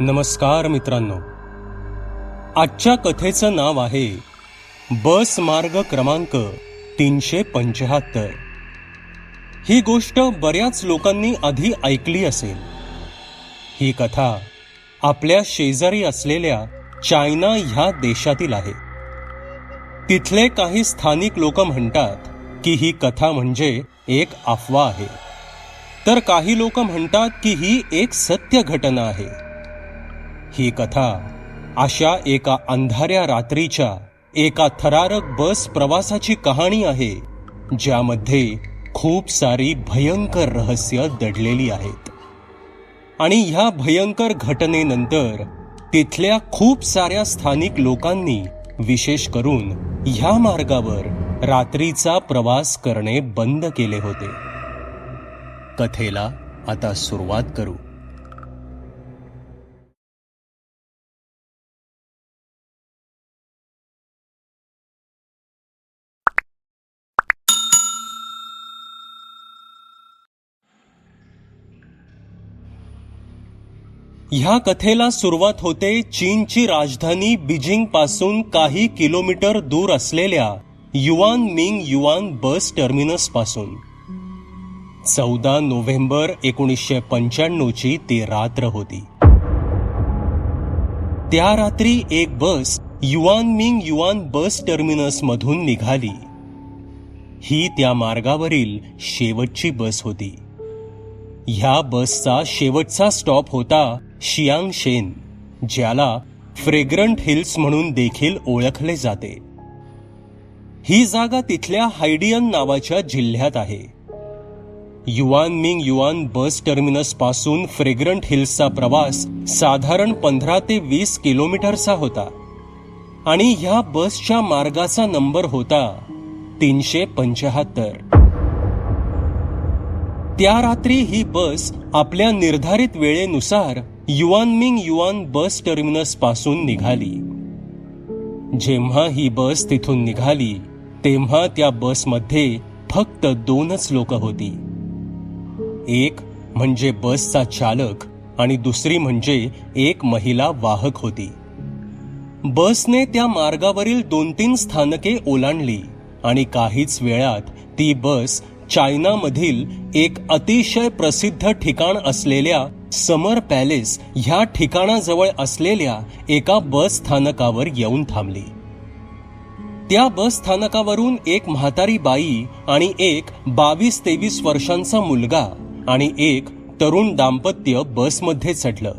नमस्कार मित्रांनो. आजच्या कथेचं नाव आहे बस मार्ग क्रमांक तीनशे पंच्याहत्तर. ही गोष्ट बऱ्याच लोकांनी आधी ऐकली असेल. ही कथा आपल्या शेजारी असलेल्या चायना ह्या देशातील आहे. तिथले काही स्थानिक लोक म्हणतात की ही कथा म्हणजे एक अफवा आहे. तर काही लोक म्हणतात की ही एक सत्य घटना आहे. ही कथा. अशा एका अंधाऱ्या रात्रीच्या एका थरारक बस प्रवासाची कहाणी आहे ज्यामध्ये खूप सारी भयंकर रहस्य दडलेली आहेत. आणि ह्या भयंकर घटनेनंतर तिथल्या खूप साऱ्या स्थानिक लोकांनी विशेष करून ह्या मार्गावर रात्रीचा प्रवास करणे बंद केले होते. कथेला आता सुरुवात करू. ह्या कथेला सुरुवात होते चीनची राजधानी बीजिंगपासून काही किलोमीटर दूर असलेल्या युआन मिंग युआन बस टर्मिनसपासून चौदा नोव्हेंबर एकोणीसशे पंच्याण्णवची ती रात्र होती. त्या रात्री एक bus Yuan Ming Yuan bus terminus मधून निघाली. ही त्या मार्गावरील शेवटची बस होती. ह्या बसचा शेवटचा स्टॉप होता शियांग शेन ज्याला फ्रेग्रंट हिल्स म्हणून देखील ओळखले जाते. ही जागा तिथल्या हायडियन नावाच्या जिल्ह्यात आहे. युआन मिंग युआन बस टर्मिनसपासून फ्रेग्रंट हिल्सचा प्रवास साधारण पंधरा ते वीस किलोमीटरचा होता. आणि ह्या बसच्या मार्गाचा नंबर होता तीनशे पंच्याहत्तर. त्या रात्री ही बस आपल्या निर्धारित वेळेनुसार युआनमिंग युआन बस टर्मिनसपासून निघाली. जेव्हा ही बस तिथून निघाली तेव्हा त्या बसमध्ये फक्त दोनच लोक होती. एक म्हणजे बसचा चालक आणि दुसरी म्हणजे एक महिला वाहक होती. बसने त्या मार्गावरील दोन तीन स्थानके ओलांडली आणि काहीच वेळात ती बस चायनामधील एक अतिशय प्रसिद्ध ठिकाण असलेल्या समर पॅलेस ह्या ठिकाणाजवळ असलेल्या एका बस स्थानकावर येऊन थांबली. त्या बस स्थानकावरून एक म्हातारी बाई आणि एक बावीस तेवीस वर्षांचा मुलगा आणि एक तरुण दाम्पत्य बसमध्ये चढलं.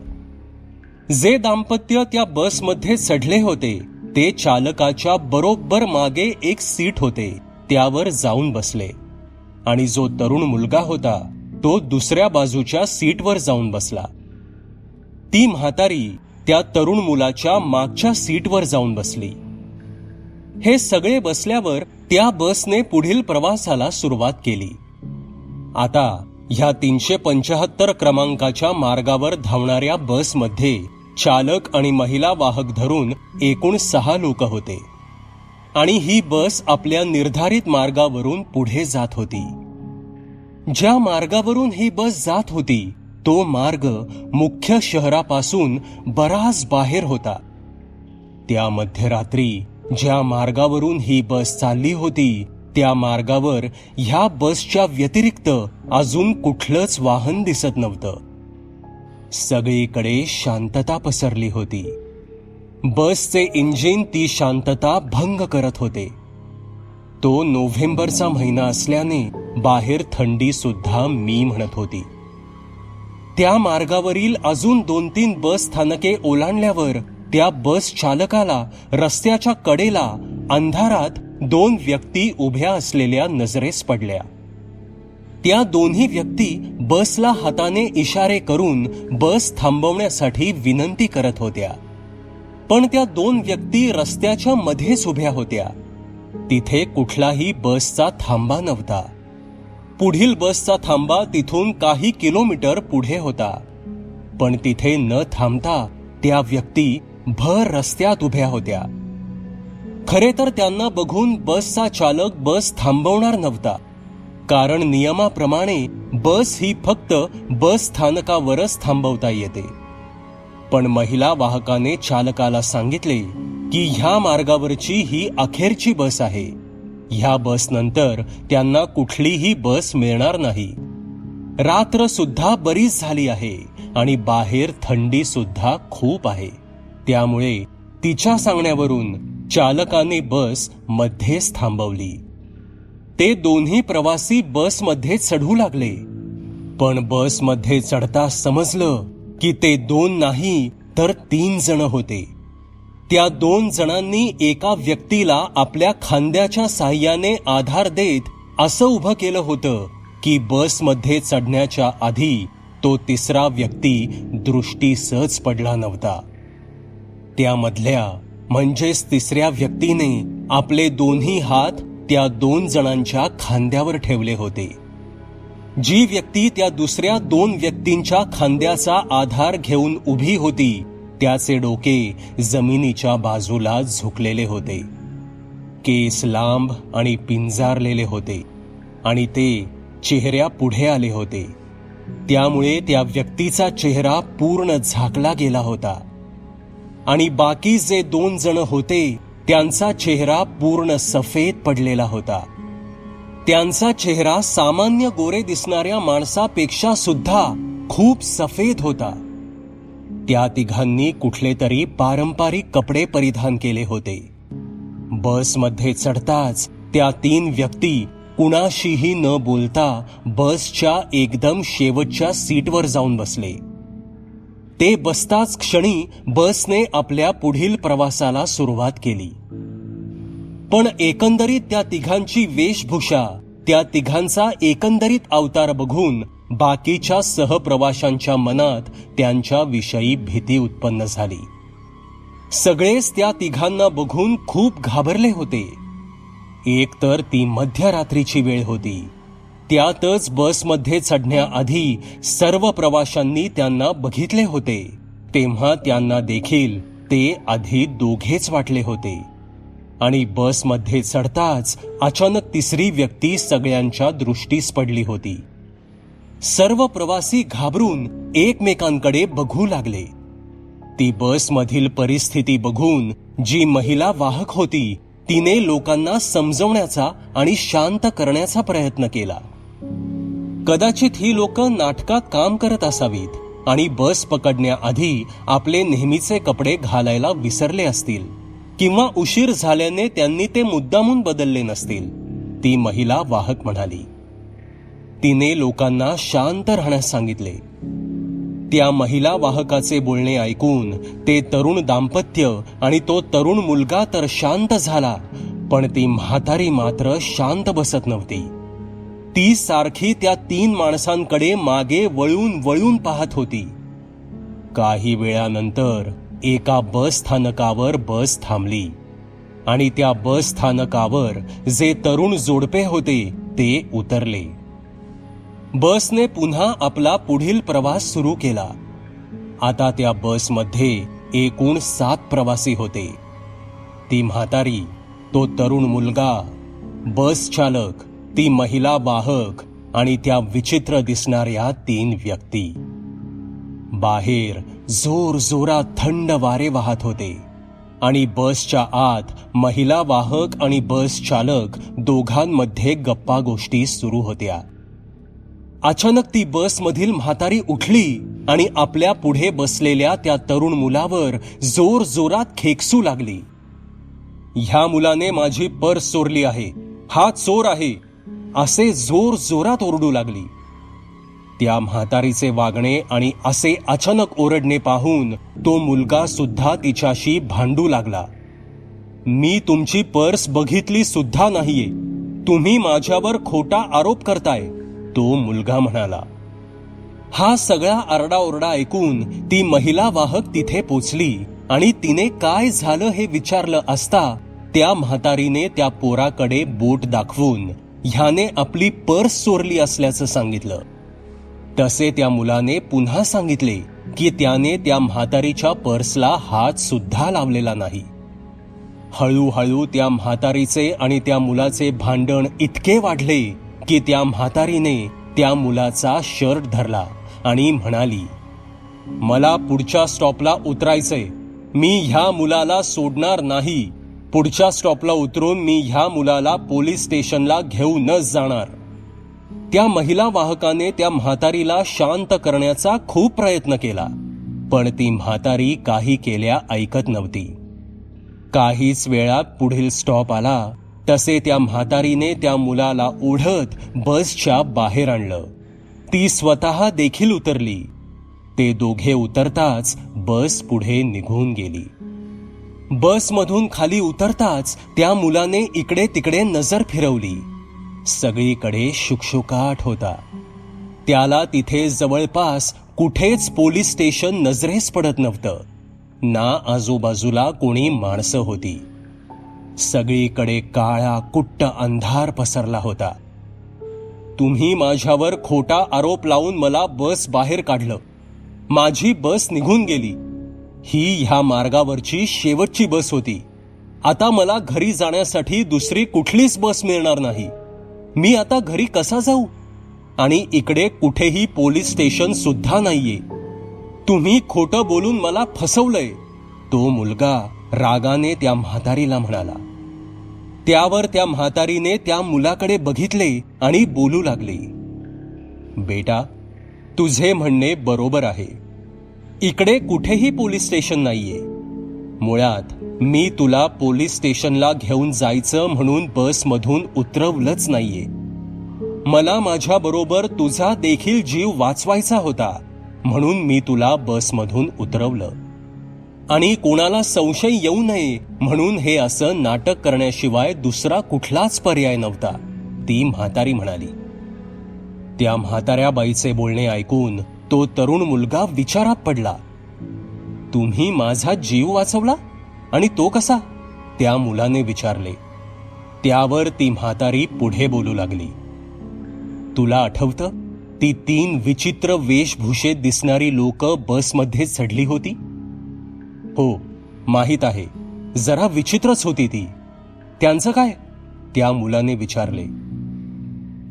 जे दाम्पत्य त्या बसमध्ये चढले होते ते चालकाच्या बरोबर मागे एक सीट होते त्यावर जाऊन बसले. आणि जो तरुण मुलगा होता तो दुसऱ्या बाजूच्या सीटवर जाऊन बसला. ती म्हातारी त्या तरुण मुलाच्या मागच्या सीटवर जाऊन बसली. हे सगळे बसल्यावर त्या बसने पुढील प्रवासाला सुरुवात केली. आता ह्या तीनशे पंचाहत्तर क्रमांकाच्या मार्गावर धावणाऱ्या बसमध्ये चालक आणि महिला वाहक धरून एकूण सहा लोक होते. आणि ही बस आपल्या निर्धारित मार्गावरून पुढे जात होती. ज्या मार्गावरून ही बस जात होती तो मार्ग मुख्य शहरापासून बराच बाहेर होता. त्या मध्यरात्री ज्या मार्गावरून ही बस चालली होती त्या मार्गावर ह्या बसच्या व्यतिरिक्त अजून कुठलंच वाहन दिसत नव्हतं. सगळीकडे शांतता पसरली होती. बसचे इंजिन ती शांतता भंग करत होते. तो नोव्हेंबरचा महिना असल्याने बाहेर थंडी सुद्धा मी म्हणत होती. त्या मार्गावरील अजून दोन तीन बस स्थानके ओलांडल्यावर त्या बस चालकाला रस्त्याच्या कडेला अंधारात दोन व्यक्ती उभ्या असलेल्या नजरेस पडल्या. त्या दोन्ही व्यक्ती बसला हाताने इशारे करून बस थांबवण्यासाठी विनंती करत होत्या. पण त्या दोन व्यक्ती रस्त्याच्या मध्येच उभ्या होत्या. तिथे कुठलाही बसचा थांबा नव्हता. पुढील बसचा थांबा तिथून काही किलोमीटर पुढे होता. पण तिथे न थांबता त्या व्यक्ती भर रस्त्यात उभ्या होत्या. खरे तर त्यांना बघून बसचा चालक बस थांबवणार नव्हता. कारण नियमाप्रमाणे बस ही फक्त बस स्थानकावरच थांबवता येते. पण महिला वाहकाने चालकाला सांगितले की ह्या मार्गावरची ही अखेरची बस आहे. ह्या बस नंतर त्यांना कुठलीही बस मिळणार नाही. रात्र सुद्धा बरीच झाली आहे आणि बाहेर थंडी सुद्धा खूप आहे. त्यामुळे तिच्या सांगण्यावरून चालकाने बस मध्येच थांबवली. ते दोन्ही प्रवासी बसमध्ये चढू लागले. पण बसमध्ये चढता समजलं की ते दोन नाही तर तीन जण होते. त्या दोन जणांनी एका व्यक्तीला आपल्या खांद्याच्या साह्याने आधार देत असं उभं केलं होतं की बसमध्ये चढण्याच्या आधी तो तिसरा व्यक्ती दृष्टी सहज पडला नव्हता. त्यामधल्या म्हणजेच तिसऱ्या व्यक्तीने आपले दोन्ही हात त्या दोन जणांच्या खांद्यावर ठेवले होते. जी व्यक्ती त्या दुसऱ्या दोन व्यक्तींच्या खांद्याचा आधार घेऊन उभी होती त्याचे डोके जमिनीच्या बाजूला झुकलेले होते. केस लांब आणि पिंजारलेले होते आणि ते चेहऱ्या पुढे आले होते. त्यामुळे त्या व्यक्तीचा चेहरा पूर्ण झाकला गेला होता. आणि बाकी जे दोन जण होते त्यांचा चेहरा पूर्ण सफेद पडलेला होता. त्यांचा चेहरा सामान्य गोरे दिसणाऱ्या माणसापेक्षा सुद्धा खूप सफेद होता. त्या तिघांनी कुठले तरी पारंपरिक कपडे परिधान केले होते. बसमध्ये चढताच त्या तीन व्यक्ती कुणाशीही न बोलता बसच्या एकदम शेवटच्या सीटवर जाऊन बसले. ते बसताच क्षणी बसने आपल्या पुढील प्रवासाला सुरुवात केली. पण एकंदरीत त्या तिघांची वेशभूषा त्या तिघांचा एकंदरीत अवतार बघून बाकीच्या सहप्रवाशांच्या मनात त्यांच्याविषयी भीती उत्पन्न झाली. सगळेच त्या तिघांना बघून खूप घाबरले होते. एक तर ती मध्यरात्रीची वेळ होती. त्यातच बसमध्ये चढण्याआधी सर्व प्रवाशांनी त्यांना बघितले होते. तेव्हा त्यांना देखील ते आधी दोघेच वाटले होते. आणि बसमध्ये चढताच अचानक तिसरी व्यक्ती सगळ्यांच्या दृष्टीस पडली होती. सर्व प्रवासी घाबरून एकमेकांकडे बघू लागले. ती बसमधील परिस्थिती बघून जी महिला वाहक होती तिने लोकांना समजवण्याचा आणि शांत करण्याचा प्रयत्न केला. कदाचित ही लोक नाटकात काम करत असावीत आणि बस पकडण्याआधी आपले नेहमीचे कपडे घालायला विसरले असतील किंवा उशीर झाल्याने त्यांनी ते मुद्दामून बदलले नसतील ती महिला वाहक म्हणाली. तिने लोकांना शांत राहण्यास सांगितले. त्या महिला वाहकाचे बोलणे ऐकून ते तरुण दाम्पत्य आणि तो तरुण मुलगा तर शांत झाला पण ती म्हातारी मात्र शांत बसत नव्हती. ती सारखी त्या तीन माणसांकडे मागे वळून वळून पाहत होती. काही वेळानंतर एका बस स्थानकावर बस थांबली आणि त्या बस स्थानकावर जे तरुण जोडपे होते ते उतरले. बसने पुन्हा आपला पुढील प्रवास सुरू केला. आता त्या बसमध्ये एकूण सात प्रवासी होते. ती म्हातारी तो तरुण मुलगा बस चालक ती महिला वाहक आणि त्या विचित्र दिसणाऱ्या तीन व्यक्ती. बाहेर जोर जोरात थंड वारे वाहत होते आणि बसच्या आत महिला वाहक आणि बस चालक दोघांमध्ये गप्पा गोष्टी सुरू होत्या. अचानक ती बसमधील म्हातारी उठली आणि आपल्या पुढे बसलेल्या त्या तरुण मुलावर जोर जोरात खेकसू लागली. ह्या मुलाने माझी पर्स चोरली आहे. हा चोर आहे. असे जोर जोरात ओरडू लागली. त्या म्हातारीचे वागणे आणि असे अचानक ओरडणे पाहून तो मुलगा सुद्धा तिच्याशी भांडू लागला. मी तुमची पर्स बघितली सुद्धा नाहीये. तुम्ही माझ्यावर खोटा आरोप करताय. तो मुलगा म्हणाला. हा सगळा आरडाओरडा ऐकून ती महिला वाहक तिथे पोचली आणि तिने काय झालं हे विचारलं असता त्या म्हातारीने त्या पोराकडे बोट दाखवून ह्याने आपली पर्स चोरली असल्याचं सांगितलं. तसे त्या मुलाने पुन्हा सांगितले की त्याने त्या म्हातारीच्या पर्सला हात सुद्धा लावलेला नाही. हळूहळू त्या म्हातारीचे आणि त्या मुलाचे भांडण इतके वाढले की त्या म्हातारीने त्या मुलाचा शर्ट धरला आणि म्हणाली मला पुढच्या स्टॉपला उतरायचंय. मी ह्या मुलाला सोडणार नाही. पुढच्या स्टॉपला उतरून मी ह्या मुलाला पोलीस स्टेशनला घेऊनच जाणार. त्या महिला वाहकाने त्या म्हातारीला शांत करण्याचा खूप प्रयत्न केला पण ती म्हातारी काही केल्या ऐकत नव्हती. काहीच वेळात पुढील स्टॉप आला तसे त्या म्हातारीने त्या मुलाला ओढत बसच्या बाहेर आणलं. ती स्वतः देखील उतरली. ते दोघे उतरताच बस पुढे निघून गेली. बसमधून खाली उतरताच त्या मुलाने इकडे तिकडे नजर फिरवली. सगळीकडे शुकशुकाट होता. त्याला तिथे जवळपास कुठेच पोलीस स्टेशन नजरेस पडत नव्हतं. ना आजूबाजूला कोणी माणसं होती. सगळीकडे काळा कुट्ट अंधार पसरला होता. तुम्ही माझ्यावर खोटा आरोप लावून मला बस बाहेर काढलं. माझी बस निघून गेली. ही ह्या मार्गावरची शेवटची बस होती. आता मला घरी जाण्यासाठी दुसरी कुठलीच बस मिळणार नाही. मी आता घरी कसा जाऊ? आणि इकडे कुठेही पोलीस स्टेशन सुद्धा नाहीये. तुम्ही खोटं बोलून मला फसवलंय. तो मुलगा रागाने त्या म्हातारीला म्हणाला. त्यावर त्या म्हातारीने त्या मुलाकडे बघितले आणि बोलू लागली. बेटा तुझे म्हणणे बरोबर आहे. इकडे कुठेही पोलीस स्टेशन नाहीये. मुळात मी तुला पोलीस स्टेशनला घेऊन जायचं म्हणून बसमधून उतरवलंच नाहीये. मला माझ्या बरोबर तुझा देखील जीव वाचवायचा होता म्हणून मी तुला बसमधून उतरवलं. आणि कोणाला संशय येऊ नये म्हणून हे असं नाटक करण्याशिवाय दुसरा कुठलाच पर्याय नव्हता ती म्हातारी म्हणाली. त्या म्हाताऱ्या बाईचे बोलणे ऐकून तो तरुण मुलगा विचारात पडला. तुम्ही माझा जीव वाचवला? आणि तो कसा? त्या मुलाने विचारले. त्यावर ती म्हातारी पुढे बोलू लागली. तुला आठवतं ती तीन विचित्र वेशभूषेत दिसणारी लोक बसमध्ये चढली होती? हो माहीत आहे. जरा विचित्रच होती ती. त्यांचं काय? त्या मुलाने विचारले.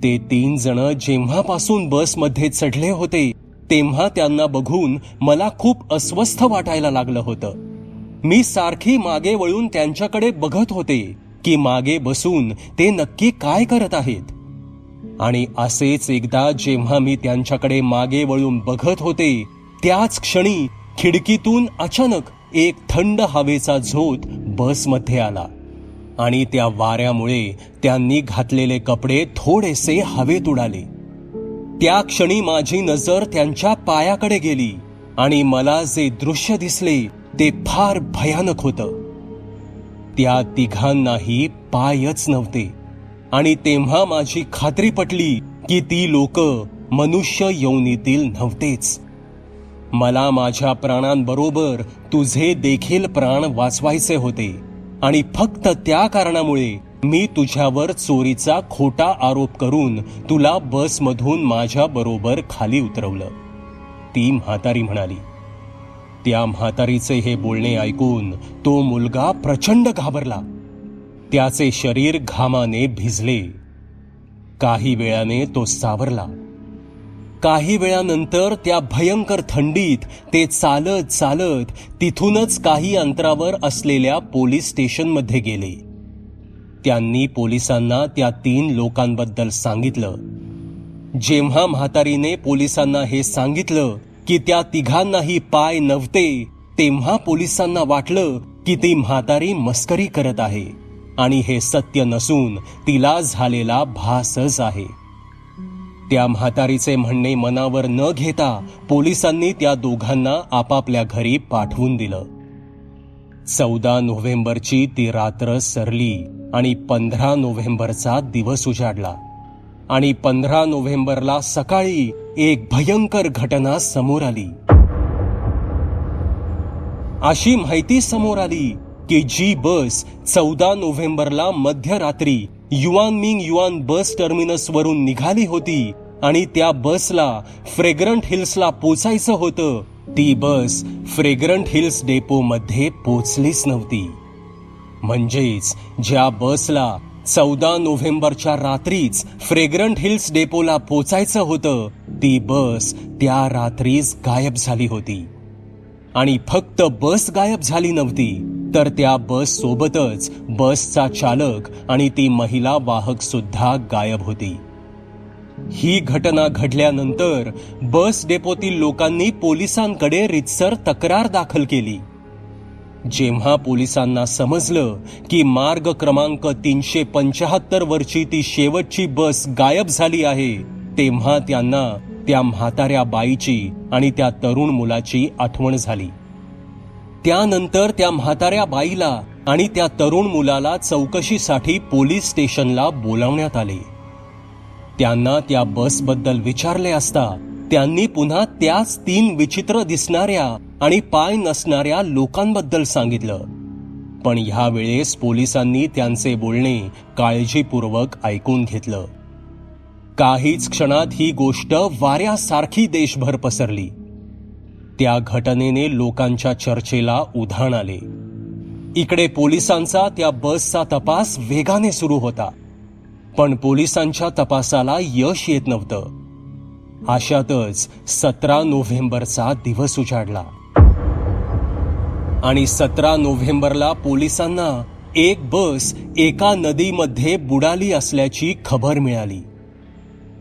ते तीन जण जेव्हापासून बसमध्ये चढले होते तेव्हा त्यांना बघून मला खूप अस्वस्थ वाटायला लागलं होतं. मी सारखी मागे वळून त्यांच्याकडे बघत होते की मागे बसून ते नक्की काय करत आहेत. आणि असेच एकदा जेव्हा मी त्यांच्याकडे मागे वळून बघत होते त्याच क्षणी खिडकीतून अचानक एक थंड हवेचा झोत बसमध्ये आला. आणि त्या वाऱ्यामुळे त्यांनी घातलेले कपडे थोडेसे हवेत उडाले. त्या क्षणी माझी नजर त्यांच्या पायाकडे गेली आणि मला जे दृश्य दिसले ते फार भयानक होतं. त्या तिघांनाही पायच नव्हते. आणि तेव्हा माझी खात्री पटली की ती लोक मनुष्य यवनीतील नव्हतेच. मला माझ्या प्राणांबरोबर तुझे देखील प्राण वाचवायचे होते. आणि फक्त त्या कारणामुळे मी तुझ्यावर चोरीचा खोटा आरोप करून तुला बसमधून माझ्या बरोबर खाली उतरवलं. ती म्हातारी म्हणाली त्या म्हातारीचे हे बोलणे ऐकून तो मुलगा प्रचंड घाबरला. त्याचे शरीर घामाने भिजले. काही वेळाने तो सावरला. काही वेळानंतर त्या भयंकर थंडीत ते चालत चालत तिथूनच काही अंतरावर असलेल्या पोलीस स्टेशनमध्ये गेले. त्यांनी पोलिसांना त्या तीन लोकांबद्दल सांगितलं. जेव्हा म्हातारीने पोलिसांना हे सांगितलं की त्या तिघांनाही पाय नव्हते तेव्हा पोलिसांना वाटलं की ती म्हातारी मस्करी करत आहे आणि हे सत्य नसून तिला झालेला भासच आहे. त्या म्हातारीचे म्हणणे मनावर न घेता पोलिसांनी त्या दोघांना आपापल्या घरी पाठवून दिलं. चौदा नोव्हेंबरची ती रात्र सरली आणि पंधरा नोव्हेंबरचा दिवस उजाडला. आणि पंधरा नोव्हेंबरला सकाळी एक भयंकर घटना समोर आली. अशी माहिती समोर आली की जी बस चौदा नोव्हेंबरला मध्यरात्री युआनमिंग युआन बस टर्मिनस वरून निघाली होती आणि त्या बसला फ्रेग्रंट हिल्सला पोचायचं होतं. ती बस फ्रेग्रंट हिल्स डेपो मध्ये पोचलीच नव्हती. म्हणजेच ज्या बसला चौदा नोव्हेंबरच्या रात्रीच फ्रेग्रंट हिल्स डेपोला पोचायचं होतं ती बस त्या रात्रीच गायब झाली होती. आणि फक्त बस गायब झाली नव्हती तर त्या बस सोबतच बसचा चालक आणि ती महिला वाहक सुद्धा गायब होती. ही घटना घडल्यानंतर बस डेपोतील लोकांनी पोलिसांकडे रितसर तक्रार दाखल केली. जेव्हा पोलिसांना समजलं की मार्ग क्रमांक तीनशे पंचाहत्तर वरची ती शेवटची बस गायब झाली आहे तेव्हा त्यांना त्या म्हाताऱ्या बाईची आणि त्या तरुण मुलाची आठवण झाली. त्यानंतर त्या म्हाताऱ्या बाईला आणि त्या तरुण मुलाला चौकशीसाठी पोलीस स्टेशनला बोलावण्यात आले. त्यांना त्या बसबद्दल विचारले असता त्यांनी पुन्हा त्याच तीन विचित्र दिसणाऱ्या आणि पाय नसणाऱ्या लोकांबद्दल सांगितलं. पण ह्या वेळेस पोलिसांनी त्यांचे बोलणे काळजीपूर्वक ऐकून घेतलं. काहीच क्षणात ही गोष्ट वाऱ्यासारखी देशभर पसरली. त्या घटनेने लोकांच्या चर्चेला उधाण आले. इकडे पोलिसांचा त्या बसचा तपास वेगाने सुरू होता. पण पोलिसांच्या तपासाला यश येत नव्हतं. अशातच सतरा नोव्हेंबरचा दिवस उजाडला. आणि सतरा नोव्हेंबरला पोलिसांना एक बस एका नदीमध्ये बुडाली असल्याची खबर मिळाली.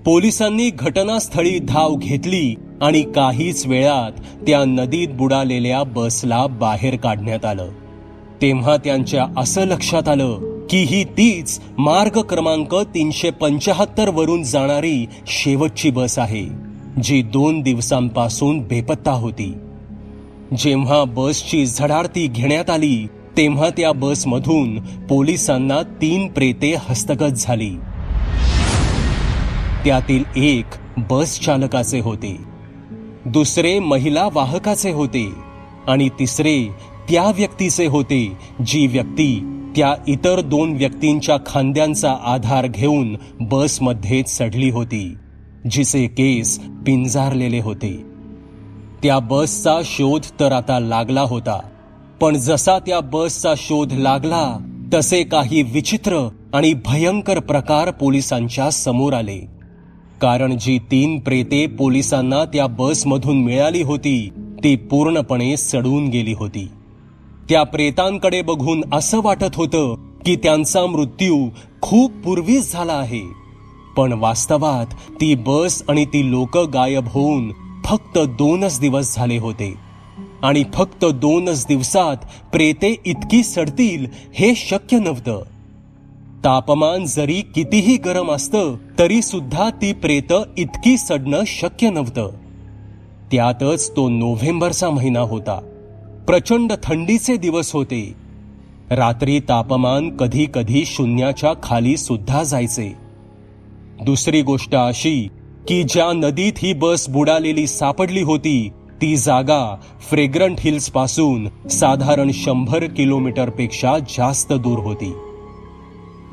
पोलिसांनी घटनास्थळी धाव घेतली आणि काहीच वेळात त्या नदीत बुडालेल्या बसला बाहेर काढण्यात आलं. तेव्हा त्यांच्या असं लक्षात आलं की ही तीच मार्ग क्रमांक तीनशे पंचाहत्तर वरून जाणारी शेवटची बस आहे जी दोन दिवसांपासून बेपत्ता होती. जेव्हा बसची झडारती घेण्यात आली तेव्हा त्या बसमधून पोलिसांना तीन प्रेते हस्तगत झाली. त्यातील एक बस चालकाचे होते दुसरे महिला वाहकाचे होते आणि तिसरे त्या व्यक्तीचे होते जी व्यक्ती त्या इतर दोन व्यक्तींच्या खांद्यांचा आधार घेऊन बसमध्ये चढली होती जिचे केस पिंजारलेले होते. त्या बसचा शोध तर आता लागला होता पण जसा त्या बसचा शोध लागला तसे काही विचित्र आणि भयंकर प्रकार पोलिसांच्या समोर आले. कारण जी तीन प्रेते पोलिसांना त्या बसमधून मिळाली होती ती पूर्णपणे सडून गेली होती. त्या प्रेतांकडे बघून असं वाटत होतं की त्यांचा मृत्यू खूप पूर्वीच झाला आहे. पण वास्तवात ती बस आणि ती लोक गायब होऊन फक्त दोनच दिवस झाले होते. आणि फक्त दोनच दिवसात प्रेते इतकी सडतील हे शक्य नव्हतं. तापमान जरी कितीही गरम असतं तरी सुद्धा ती प्रेत इतकी सडणं शक्य नव्हतं. त्यातच तो नोव्हेंबरचा महिना होता. प्रचंड थंडीचे दिवस होते. रात्री तापमान कधी कधी शून्याच्या खाली सुद्धा जायचे. दुसरी गोष्ट अशी की ज्या नदीत ही बस बुडालेली सापडली होती ती जागा फ्रेग्रंट हिल्सपासून साधारण शंभर किलोमीटरपेक्षा जास्त दूर होती.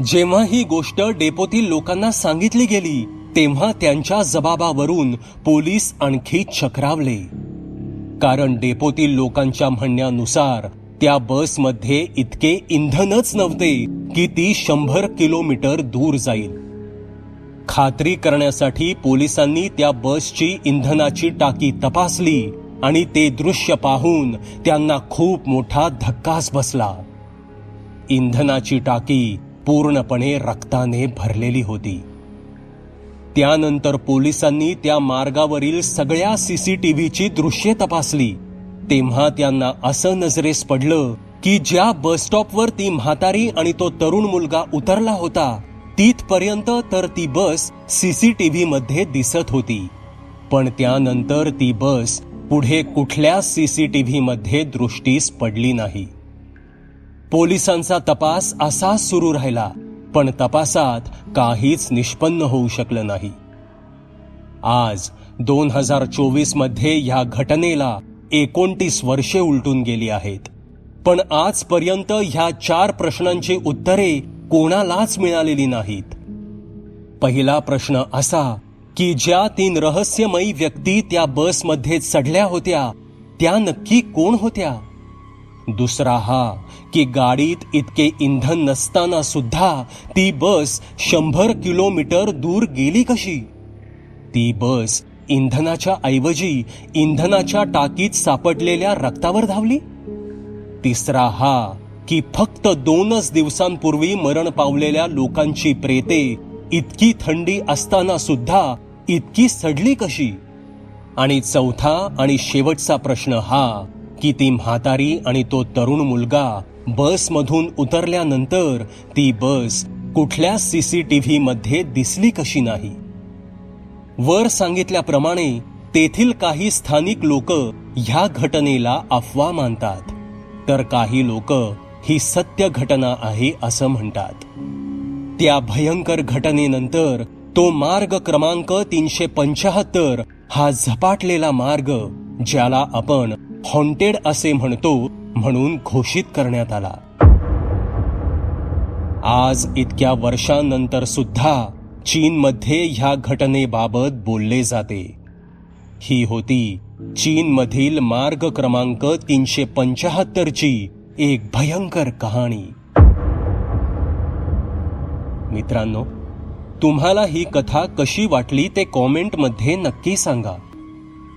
जेव्हा ही गोष्ट डेपोतील लोकांना सांगितली गेली तेव्हा त्यांच्या जबाबावरून पोलीस आणखी चक्रावले. कारण डेपोतील लोकांच्या म्हणण्यानुसार त्या बसमध्ये इतके इंधनच नव्हते की ती शंभर किलोमीटर दूर जाईल. खात्री करण्यासाठी पोलिसांनी त्या बसची इंधनाची टाकी तपासली आणि ते दृश्य पाहून त्यांना खूप मोठा धक्काच बसला. इंधनाची टाकी पूर्णपणे रक्ताने भरलेली होती. त्यानंतर पोलिसांनी त्या मार्गावरील सगळ्या सीसीटीव्हीची दृश्ये तपासली. तेव्हा त्यांना असं नजरेस पडलं की ज्या बस स्टॉपवर ती म्हातारी आणि तो तरुण मुलगा उतरला होता तिथपर्यंत तर ती बस सीसीटीव्ही मध्ये दिसत होती. पण त्यानंतर ती बस पुढे कुठल्या सीसीटीव्ही मध्ये दृष्टीस पडली नाही. पोलिसांचा तपास असा सुरू राहिला पण तपासात काहीच निष्पन्न होऊ शकलं नाही. आज दोन हजार चोवीसमध्ये ह्या घटनेला एकोणतीस वर्षे उलटून गेली आहेत. पण आजपर्यंत ह्या चार प्रश्नांची उत्तरे कोणालाच मिळालेली नाहीत. पहिला प्रश्न असा की ज्या तीन रहस्यमयी व्यक्ती त्या बसमध्ये चढल्या होत्या त्या नक्की कोण होत्या? दुसरा हा की गाडीत इतके इंधन नसताना सुद्धा ती बस शंभर किलोमीटर दूर गेली कशी? ती बस इंधनाच्या ऐवजी इंधनाच्या टाकीत सापडलेल्या रक्तावर धावली? तिसरा हा की फक्त दोनच दिवसांपूर्वी मरण पावलेल्या लोकांची प्रेते इतकी थंडी असताना सुद्धा इतकी सडली कशी? आणि चौथा आणि शेवटचा प्रश्न हा की ती म्हातारी आणि तो तरुण मुलगा बसमधून उतरल्यानंतर ती बस कुठल्या सीसीटीव्ही मध्ये दिसली कशी नाही? वर सांगितल्याप्रमाणे तेथील काही स्थानिक लोक ह्या घटनेला अफवा मानतात. तर काही लोक ही सत्य घटना आहे असं म्हणतात. त्या भयंकर घटनेनंतर तो मार्ग क्रमांक तीनशे पंचाहत्तर हा झपाटलेला मार्ग ज्याला आपण हॉन्टेड असे म्हणतो म्हणून घोषित करण्यात आला. आज इतक्या वर्षांनंतर सुद्धा चीनमध्ये ह्या घटनेबाबत बोलले जाते. ही होती चीनमधील मार्ग क्रमांक तीनशे पंचाहत्तरची एक भयंकर कहाणी. मित्रांनो तुम्हाला ही कथा कशी वाटली ते कॉमेंटमध्ये नक्की सांगा.